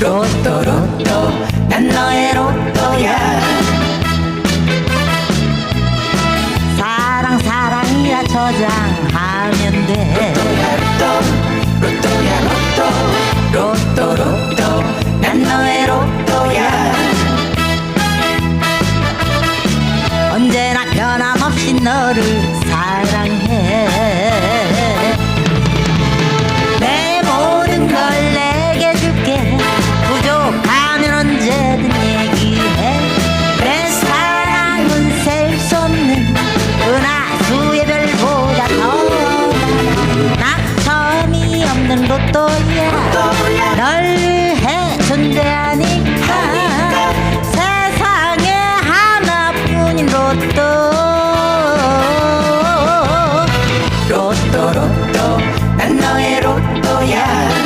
로또 로또 난 너의 로또야. 사랑 사랑이라 저장하면 돼. 로또 로또야 로또 로또 로또 난 너의 로또야. 언제나 변함없이 너를 없는 로또야 널 해준대하니까. 세상에 하나뿐인 로또